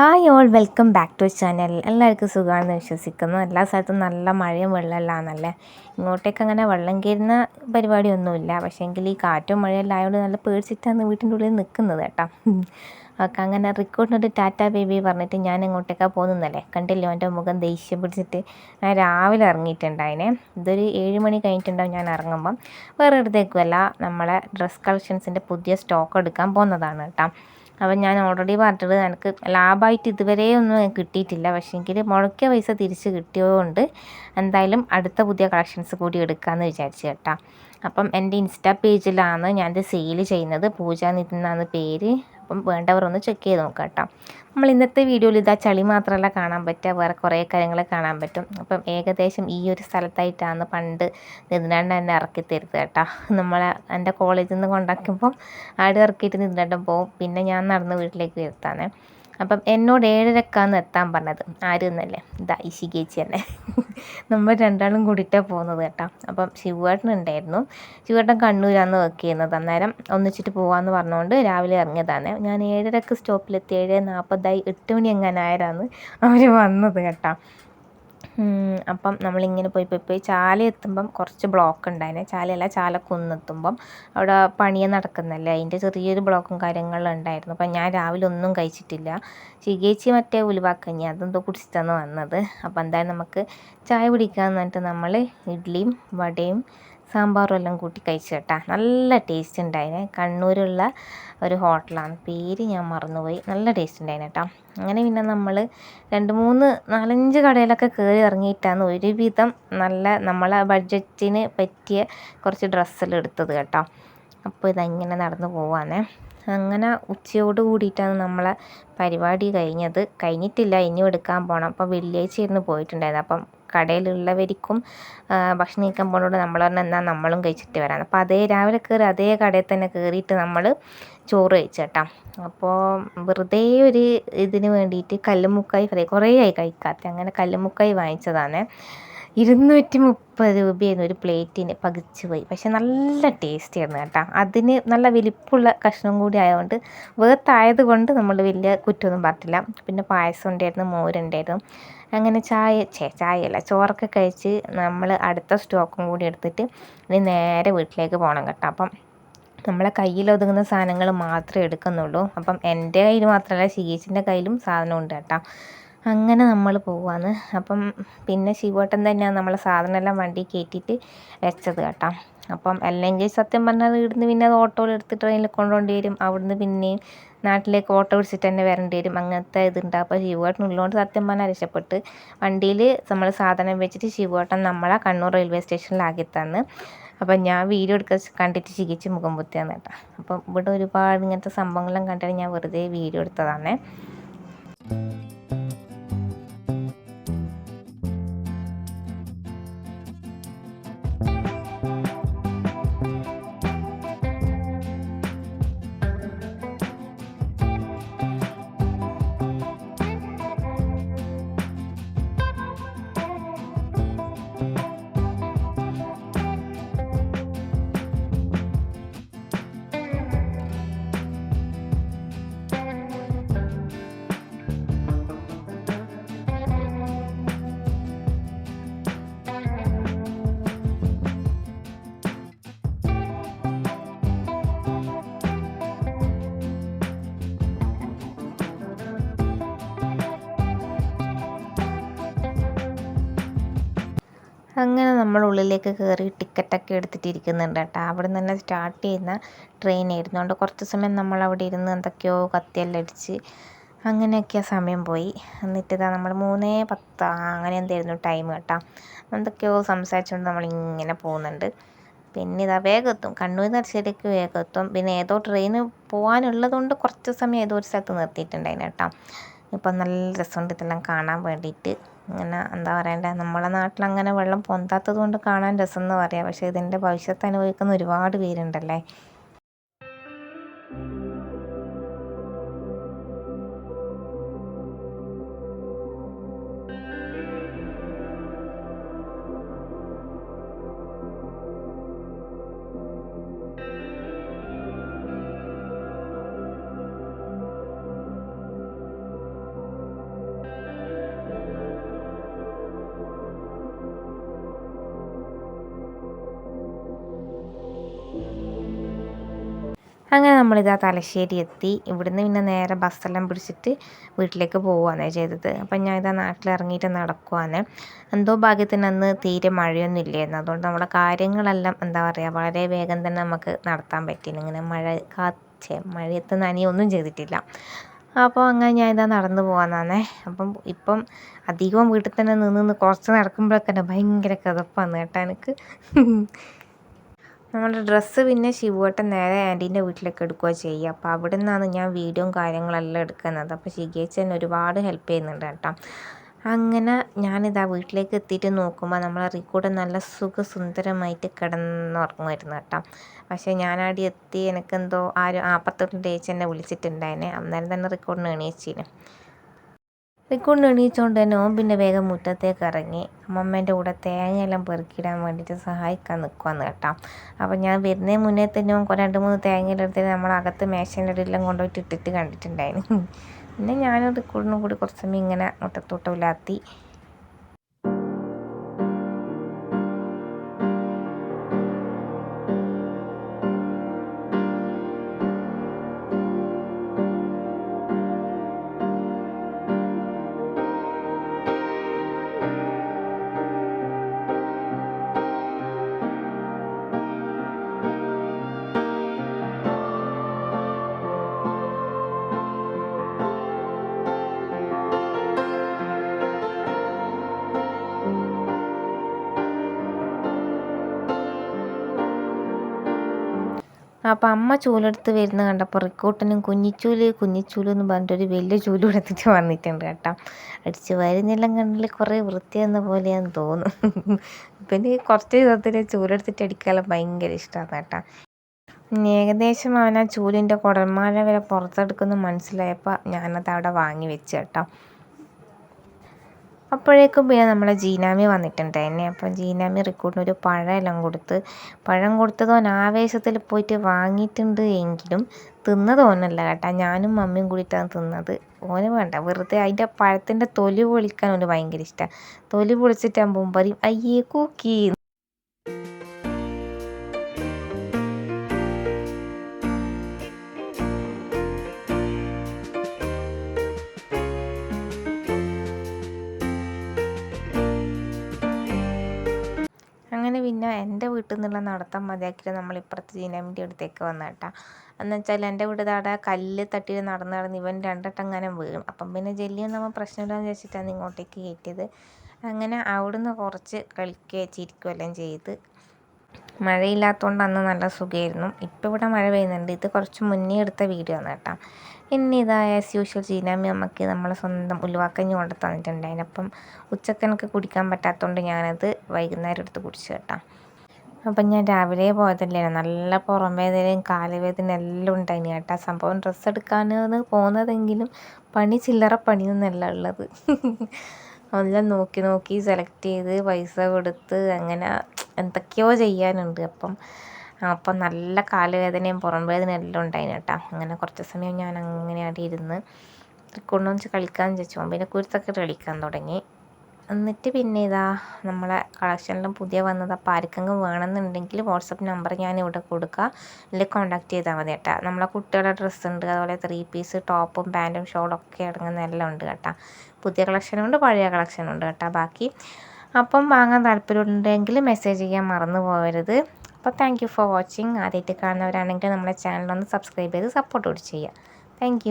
Hi all welcome back to channel എല്ലാവർക്കും സുഖമാണെന്ന് വിശ്വസിക്കുന്നു. എല്ലാ സ്ഥലത്തും നല്ല മഴയും വെള്ളമെല്ലാമാണല്ലേ ഇങ്ങോട്ടേക്ക് അങ്ങനെ വെള്ളം കയറുന്ന പരിപാടിയൊന്നുമില്ല. പക്ഷേ എങ്കിൽ ഈ കാറ്റും മഴയെല്ലാം ആയതുകൊണ്ട് നല്ല പേടിച്ചിട്ടാണ് വീട്ടിന്റെ ഉള്ളിൽ നിൽക്കുന്നത് കേട്ടോ. ഒക്കെ അങ്ങനെ റിക്കോർഡിനോട് ടാറ്റ ബേബി പറഞ്ഞിട്ട് ഞാൻ ഇങ്ങോട്ടേക്കാണ് പോകുന്നതല്ലേ? കണ്ടില്ലോ എന്റെ മുഖം ദേഷ്യം പിടിച്ചിട്ട്? ഞാൻ രാവിലെ ഇറങ്ങിയിട്ടുണ്ടായിനെ. ഇതൊരു ഏഴ് മണി കഴിഞ്ഞിട്ടുണ്ടാവും ഞാൻ ഇറങ്ങുമ്പം. വേറെ ഇടത്തേക്കുമല്ല നമ്മളെ ഡ്രസ് കളക്ഷൻസിന്റെ പുതിയ സ്റ്റോക്ക് എടുക്കാൻ പോകുന്നതാണ് കേട്ടോ. അപ്പം ഞാൻ ഓൾറെഡി പറഞ്ഞത് എനിക്ക് ലാഭമായിട്ട് ഇതുവരെ ഒന്നും കിട്ടിയിട്ടില്ല. പക്ഷേ എങ്കിൽ മുടക്കിയ പൈസ തിരിച്ച് കിട്ടിയതുകൊണ്ട് എന്തായാലും അടുത്ത പുതിയ കളക്ഷൻസ് കൂടി എടുക്കാമെന്ന് വിചാരിച്ചു കേട്ടോ. അപ്പം എന്റെ ഇൻസ്റ്റാ പേജിലാണ് ഞാനിത് സെയിൽ ചെയ്യുന്നത്. പൂജ നിതിൻ എന്നാണ് പേര്. അപ്പം വേണ്ടവർ ഒന്ന് ചെക്ക് ചെയ്ത് നോക്കാം കേട്ടോ. നമ്മൾ ഇന്നത്തെ വീഡിയോയിൽ ഇതാ ചളി മാത്രമല്ല കാണാൻ പറ്റുക വേറെ കുറേ കാര്യങ്ങൾ കാണാൻ പറ്റും. അപ്പം ഏകദേശം ഈ ഒരു സ്ഥലത്തായിട്ടാണ് പണ്ട് നിതിനാണ്ട് എന്നെ ഇറക്കി തരുത് കേട്ടോ. നമ്മളെ എന്റെ കോളേജിൽ നിന്ന് കൊണ്ടാക്കുമ്പം ആടെ ഇറക്കിയിട്ട് നിതിനാണ്ടം പോവും. പിന്നെ ഞാൻ നടന്ന് വീട്ടിലേക്ക് വരുത്താനേ അപ്പം എന്നോട് ഏഴരക്കാന്ന് എത്താൻ പറഞ്ഞത്. ആര് എന്നല്ലേ ഇതാ ഇഷികേച്ചി തന്നെ. നമ്മൾ രണ്ടാളും കൂടിയിട്ടാണ് പോകുന്നത് കേട്ടോ. അപ്പം ശിവേട്ടൻ ഉണ്ടായിരുന്നു ശിവേട്ടൻ കണ്ണൂരാന്ന് വർക്ക് ചെയ്യുന്നത്. അന്നേരം ഒന്നിച്ചിട്ട് പോകാമെന്ന് പറഞ്ഞുകൊണ്ട് രാവിലെ ഇറങ്ങിയതാണ്. ഞാൻ ഏഴരക്ക് സ്റ്റോപ്പിലെത്തി ഏഴ് നാൽപ്പതായി എട്ട് മണി എങ്ങാനായരാന്ന് അവർ വന്നത് കേട്ടോ. അപ്പം നമ്മളിങ്ങനെ പോയി പോയി പോയി ചാല എത്തുമ്പം കുറച്ച് ബ്ലോക്ക് ഉണ്ടായിനെ. ചാലയല്ല ചാലക്കുന്നെത്തുമ്പം അവിടെ പണിയെ നടക്കുന്നല്ലേ? അതിന്റെ ചെറിയൊരു ബ്ലോക്കും കാര്യങ്ങളും ഉണ്ടായിരുന്നു. അപ്പം ഞാൻ രാവിലെ ഒന്നും കഴിച്ചിട്ടില്ല. ചികേച്ചി മറ്റേ ഉലുവാക്കഞ്ഞി അതെന്തോ കുടിച്ചിട്ടാണ് വന്നത്. അപ്പം എന്തായാലും നമുക്ക് ചായ കുടിക്കാമെന്ന് പറഞ്ഞിട്ട് നമ്മൾ ഇഡ്ഡലിയും വടയും സാമ്പാറും എല്ലാം കൂട്ടി കഴിച്ചു കേട്ടാ നല്ല ടേസ്റ്റ് ഉണ്ടായിന് കണ്ണൂരുള്ള ഒരു ഹോട്ടലാണ്. പേര് ഞാൻ മറന്നുപോയി. നല്ല ടേസ്റ്റ് ഉണ്ടായിന് കേട്ടോ. അങ്ങനെ പിന്നെ നമ്മൾ രണ്ട് മൂന്ന് നാലഞ്ച് കടയിലൊക്കെ കയറി ഇറങ്ങിയിട്ടാണ് ഒരുവിധം നല്ല നമ്മളെ ബഡ്ജറ്റിന് പറ്റിയ കുറച്ച് ഡ്രസ്സെല്ലാം എടുത്തത് കേട്ടോ. അപ്പോൾ ഇതങ്ങനെ നടന്നു പോവാന്നേ അങ്ങനെ ഉച്ചയോട് കൂടിയിട്ടാണ് നമ്മളെ പരിപാടി കഴിഞ്ഞത്. കഴിഞ്ഞിട്ടില്ല. ഇനിയും എടുക്കാൻ പോകണം അപ്പോൾ വെള്ളിയാഴ്ച ഇരുന്ന് പോയിട്ടുണ്ടായിരുന്നു അപ്പം കടയിലുള്ളവർക്കും ഭക്ഷണം കഴിക്കാൻ പോകുന്നതുകൊണ്ട് നമ്മൾ പറഞ്ഞാൽ എന്നാൽ നമ്മളും കഴിച്ചിട്ട് വരാം അപ്പോൾ അതേ രാവിലെ കയറി അതേ കടയിൽ തന്നെ കയറിയിട്ട് നമ്മൾ ചോറ് കഴിച്ചേട്ടാ. അപ്പോൾ വെറുതെ ഒരു ഇതിന് വേണ്ടിയിട്ട് കല്ലുമുക്കായി ഫ്രൈ കുറേ ആയി കഴിക്കാത്ത. അങ്ങനെ കല്ലുമുക്കായി വാങ്ങിച്ചതാണ് ഇരുന്നൂറ്റി മുപ്പത് രൂപയായിരുന്നു ഒരു പ്ലേറ്റിന് പകിച്ച് പോയി. പക്ഷെ നല്ല ടേസ്റ്റ് ആയിരുന്നു കേട്ടോ. അതിന് നല്ല വലിപ്പമുള്ള കഷ്ണം കൂടി ആയതുകൊണ്ട് വേർത്തായത് കൊണ്ട് നമ്മൾ വലിയ കുറ്റമൊന്നും പറഞ്ഞില്ല പിന്നെ പായസം ഉണ്ടായിരുന്നു മോരുണ്ടായിരുന്നു അങ്ങനെ ചായ ചേ ചായയല്ല ചോറൊക്കെ കഴിച്ച് നമ്മൾ അടുത്ത സ്റ്റോക്കും കൂടി എടുത്തിട്ട് ഇനി നേരെ വീട്ടിലേക്ക് പോകണം കേട്ടോ. അപ്പം നമ്മളെ കയ്യിൽ ഒതുങ്ങുന്ന സാധനങ്ങൾ മാത്രമേ എടുക്കുന്നുള്ളൂ. അപ്പം എന്റെ കയ്യിൽ മാത്രമല്ല ശീശിന്റെ കയ്യിലും സാധനം ഉണ്ട് കേട്ടോ. അങ്ങനെ നമ്മൾ പോവാന്ന്. അപ്പം പിന്നെ ശിവോട്ടൻ തന്നെയാണ് നമ്മളെ സാധനമെല്ലാം വണ്ടി കയറ്റിയിട്ട് വെച്ചത് കേട്ടോ. അപ്പം അല്ലെങ്കിൽ സത്യം പറഞ്ഞാൽ ഇവിടുന്ന് പിന്നെ അത് ഓട്ടോയിൽ എടുത്ത് ട്രെയിനിൽ കൊണ്ടുപോകേണ്ടി വരും. അവിടുന്ന് പിന്നെയും നാട്ടിലേക്ക് ഓട്ടോ പിടിച്ചിട്ട് തന്നെ വരേണ്ടി വരും. അങ്ങനത്തെ ഇതുണ്ട്. അപ്പോൾ ശിവേട്ടൻ ഉള്ളതുകൊണ്ട് സത്യം പറഞ്ഞാൽ രക്ഷപ്പെട്ട് വണ്ടിയിൽ നമ്മൾ സാധനം വെച്ചിട്ട് ശിവേട്ടൻ നമ്മളെ കണ്ണൂർ റെയിൽവേ സ്റ്റേഷനിലാക്കി തന്ന് അപ്പം ഞാൻ വീഡിയോ എടുക്ക കണ്ടിട്ട് ചികിച്ച് മുഖം പൊത്തിയാണ് കേട്ടോ. അപ്പം ഇവിടെ ഒരുപാട് ഇങ്ങനത്തെ സംഭവങ്ങളെല്ലാം കണ്ടിട്ട് ഞാൻ വെറുതെ വീഡിയോ എടുത്തതാണ്. അങ്ങനെ നമ്മൾ ഉള്ളിലേക്ക് കയറി ടിക്കറ്റൊക്കെ എടുത്തിട്ടിരിക്കുന്നുണ്ട് കേട്ടോ. അവിടെ നിന്ന് തന്നെ സ്റ്റാർട്ട് ചെയ്യുന്ന ട്രെയിൻ ആയിരുന്നു. അതുകൊണ്ട് കുറച്ച് സമയം നമ്മൾ അവിടെ ഇരുന്ന് എന്തൊക്കെയോ കത്തിയെല്ലാം അടിച്ച് അങ്ങനെയൊക്കെ സമയം പോയി. എന്നിട്ട് ഇതാ നമ്മൾ മൂന്നേ പത്ത് അങ്ങനെ എന്തായിരുന്നു ടൈം കേട്ടോ. എന്തൊക്കെയോ സംസാരിച്ചുകൊണ്ട് നമ്മളിങ്ങനെ പോകുന്നുണ്ട്. പിന്നെ ഇതാ വേഗത്തും കണ്ണൂർ നർശ്ശേരിക്ക് വേഗം എത്തും. പിന്നെ ഏതോ ട്രെയിൻ പോകാനുള്ളതുകൊണ്ട് കുറച്ച് സമയം ഏതോ ഒരു സ്ഥലത്ത് നിർത്തിയിട്ടുണ്ടായിരുന്നു കേട്ടോ. ഇപ്പം നല്ല രസമുണ്ട് ഇതെല്ലാം കാണാൻ വേണ്ടിയിട്ട്. ഇങ്ങനെ എന്താ പറയണ്ടേ നമ്മുടെ നാട്ടിൽ അങ്ങനെ വെള്ളം പൊന്താത്തത് കൊണ്ട് കാണാൻ രസം എന്ന് പറയാം. പക്ഷേ ഇതിന്റെ ഭവിഷ്യത്ത് അനുഭവിക്കുന്ന ഒരുപാട് പേരുണ്ടല്ലേ? അങ്ങനെ നമ്മളിതാ തലശ്ശേരി എത്തി. ഇവിടുന്ന് പിന്നെ നേരെ ബസ്സെല്ലാം പിടിച്ചിട്ട് വീട്ടിലേക്ക് പോവുകയാണ് ചെയ്തത്. അപ്പം ഞാൻ ഇതാ നാട്ടിലിറങ്ങിയിട്ട് നടക്കുവാണ്. എന്തോ ഭാഗ്യത്തിന് അന്ന് തീരെ മഴയൊന്നും ഇല്ലായിരുന്നു. അതുകൊണ്ട് നമ്മുടെ കാര്യങ്ങളെല്ലാം എന്താ പറയുക വളരെ വേഗം തന്നെ നമുക്ക് നടത്താൻ പറ്റിയില്ല ഇങ്ങനെ മഴ കാച്ചേ മഴയത്ത് നനിയൊന്നും ചെയ്തിട്ടില്ല. അപ്പോൾ അങ്ങനെ ഞാൻ ഇതാ നടന്നു പോകാന്നാണ് അപ്പം ഇപ്പം അധികവും വീട്ടിൽ തന്നെ നിന്ന് നിന്ന് കുറച്ച് നടക്കുമ്പോഴൊക്കെ ഭയങ്കര കിതപ്പാണ് കേട്ടോ എനിക്ക്. നമ്മുടെ ഡ്രസ്സ് പിന്നെ ശിവുവേട്ടൻ നേരെ ആന്റീന്റെ വീട്ടിലേക്ക് എടുക്കുക ചെയ്യുക. അപ്പോൾ അവിടെ നിന്നാണ് ഞാൻ വീഡിയോയും കാര്യങ്ങളെല്ലാം എടുക്കുന്നത്. അപ്പോൾ ശിഖേച്ചൻ ഒരുപാട് ഹെൽപ്പ് ചെയ്യുന്നുണ്ട് കേട്ടോ. അങ്ങനെ ഞാനിതാ വീട്ടിലേക്ക് എത്തിയിട്ട് നോക്കുമ്പോൾ നമ്മളെ റിക്കോർഡ് നല്ല സുഖസുന്ദരമായിട്ട് കിടന്നുറങ്ങുമായിരുന്നു കേട്ടോ. പക്ഷേ ഞാനവിടെ എത്തി എനിക്കെന്തോ ആരും ആപ്പത്തൊട്ട് ചേച്ചി എന്നെ വിളിച്ചിട്ടുണ്ടായിനെ അന്നേരം തന്നെ റിക്കോർഡിന് എണീച്ചിന്. റിക്കൊണ്ട് എണീച്ചുകൊണ്ട് തന്നെ ഓമ്പിന്റെ വേഗം മുറ്റത്തേക്ക് ഇറങ്ങി. അമ്മമ്മേന്റെ കൂടെ തേങ്ങയെല്ലാം പെറുക്കിയിടാൻ വേണ്ടിയിട്ട് സഹായിക്കാൻ നിൽക്കുവാന്ന് കേട്ടോ. അപ്പോൾ ഞാൻ വരുന്നതിന് മുന്നേ തന്നെ ഓൻ രണ്ട് മൂന്ന് തേങ്ങയുടെ അടുത്ത് നമ്മളകത്ത് മേശേന്റെ ഇടയിലെല്ലാം കൊണ്ടുപോയിട്ട് ഇട്ടിട്ട് കണ്ടിട്ടുണ്ടായിരുന്നു പിന്നെ ഞാനും റിക്കോർഡിനും കൂടി കുറച്ച് സമയം ഇങ്ങനെ മുട്ടത്തോട്ടമില്ലാത്തി അപ്പോൾ അമ്മ ചൂലെടുത്ത് വരുന്ന കണ്ടപ്പോൾ റിക്കോട്ടനും കുഞ്ഞിച്ചൂൽ കുഞ്ഞിച്ചൂൽ എന്ന് പറഞ്ഞിട്ടൊരു വലിയ ചൂൽ എടുത്തിട്ട് വന്നിട്ടുണ്ട് കേട്ടോ. അടിച്ച് വരുന്നെല്ലാം കണ്ടിൽ കുറേ വൃത്തിയെന്ന പോലെയാന്ന് തോന്നുന്നു. പിന്നെ കുറച്ച് ദിവസത്തിൽ ചൂലെടുത്തിട്ട് അടിക്കാനുള്ള ഭയങ്കര ഇഷ്ടമാണ് കേട്ടോ. ഏകദേശം അവൻ ആ ചൂലിന്റെ കുടന്മാല വരെ പുറത്തെടുക്കുന്നു മനസ്സിലായപ്പോൾ ഞാനത് അവിടെ വാങ്ങി വെച്ച് കേട്ടോ. അപ്പോഴേക്കും പിന്നെ നമ്മളെ ജീനാമി വന്നിട്ടുണ്ട് തന്നെ അപ്പം ജീനാമി റിക്കൂട്ടിന് ഒരു പഴമെല്ലാം കൊടുത്ത് പഴം കൊടുത്തത് ഓൻ ആവേശത്തിൽ പോയിട്ട് വാങ്ങിയിട്ടുണ്ട് എങ്കിലും തിന്നത് ഓനല്ല കേട്ടാ. ഞാനും മമ്മിയും കൂടിയിട്ടാണ് തിന്നത്. ഓന് വേണ്ട വെറുതെ അതിന്റെ പഴത്തിന്റെ തൊലി പൊളിക്കാൻ ഓന് ഭയങ്കര ഇഷ്ടമാണ് തൊലി പൊളിച്ചിട്ടാകുമ്പോൾ പറയും അയ്യേ കൂക്കി. പിന്നെ എന്റെ വീട്ടിൽ നിന്നുള്ള നടത്തം മതിയാക്കിയിട്ട് നമ്മൾ ഇപ്പുറത്തെ ജീനാമിന്റെ അടുത്തേക്ക് വന്ന എന്ന് വെച്ചാൽ എന്റെ വീട് അവിടെ കല്ല് തട്ടി നടന്ന് നടന്ന് ഇവൻ രണ്ടട്ടംങ്ങനെ വീഴും. അപ്പം പിന്നെ ജെല്ലിയൊന്നും പ്രശ്നമില്ലാന്ന് വെച്ചിട്ടാണ് ഇങ്ങോട്ടേക്ക് കയറ്റിയത്. അങ്ങനെ അവിടുന്ന് കുറച്ച് കളിക്കുകയും ചിരിക്കുകയും എല്ലാം ചെയ്ത് മഴയില്ലാത്തതുകൊണ്ട് അന്ന് നല്ല സുഖമായിരുന്നു ഇപ്പോൾ ഇവിടെ മഴ പെയ്യുന്നുണ്ട്. ഇത് കുറച്ച് മുന്നേ എടുത്ത വീഡിയോ ആണ് കേട്ടോ. പിന്നെ ഇതാ ആസ് യൂഷ്വൽ ചീനാമി അമ്മയ്ക്ക് നമ്മളെ സ്വന്തം ഉലുവാക്കഞ്ഞ് കൊണ്ട് തന്നിട്ടുണ്ട്. അതിനപ്പം ഉച്ചക്കനക്ക് കുടിക്കാൻ പറ്റാത്തതുകൊണ്ട് ഞാനത് വൈകുന്നേരം എടുത്ത് കുടിച്ചു കേട്ടോ. അപ്പം ഞാൻ രാവിലെ പോയതല്ലേ നല്ല പുറം വേദനയും കാലുവേദന എല്ലാം ഉണ്ടായിന് കേട്ടോ. സംഭവം ഡ്രസ്സ് എടുക്കാനാണ് പോകുന്നതെങ്കിലും പണി ചില്ലറ പണിയൊന്നല്ല ഉള്ളത്. എല്ലാം നോക്കി നോക്കി സെലക്ട് ചെയ്ത് പൈസ കൊടുത്ത് അങ്ങനെ എന്തൊക്കെയോ ചെയ്യാനുണ്ട്. അപ്പം അപ്പം നല്ല കാലുവേദനയും പുറം വേദനയും എല്ലാം ഉണ്ടായിന് കേട്ടോ. അങ്ങനെ കുറച്ച് സമയം ഞാൻ അങ്ങനെ അവിടെ ഇരുന്ന് കൊണ്ടുവന്ന് കളിക്കാൻ വെച്ചു പിന്നെ കുരുത്തൊക്കെ കളിക്കാൻ തുടങ്ങി. എന്നിട്ട് പിന്നെ ഇതാ നമ്മളെ കളക്ഷനിലും പുതിയ വന്നത്. അപ്പോൾ ആർക്കെങ്കിലും വേണമെന്നുണ്ടെങ്കിൽ വാട്സപ്പ് നമ്പർ ഞാൻ ഇവിടെ കൊടുക്കാം. അല്ലെങ്കിൽ കോൺടാക്ട് ചെയ്താൽ മതി കേട്ടോ. നമ്മളെ കുട്ടികളുടെ ഡ്രസ്സ് ഉണ്ട്. അതുപോലെ ത്രീ പീസ് ടോപ്പും പാന്റും ഷോളും ഒക്കെ അടങ്ങുന്ന എല്ലാം ഉണ്ട് കേട്ടോ. പുതിയ കളക്ഷനുണ്ട് പഴയ കളക്ഷനുണ്ട് കേട്ടോ ബാക്കി. അപ്പം വാങ്ങാൻ താല്പര്യമുണ്ടെങ്കിൽ മെസ്സേജ് ചെയ്യാൻ മറന്നു പോകരുത് അപ്പോൾ താങ്ക് യു ഫോർ വാച്ചിങ് ആദ്യമായിട്ട് കാണുന്നവരാണെങ്കിൽ നമ്മുടെ ചാനൽ ഒന്ന് സബ്സ്ക്രൈബ് ചെയ്ത് സപ്പോർട്ട് കൂടി ചെയ്യുക. താങ്ക്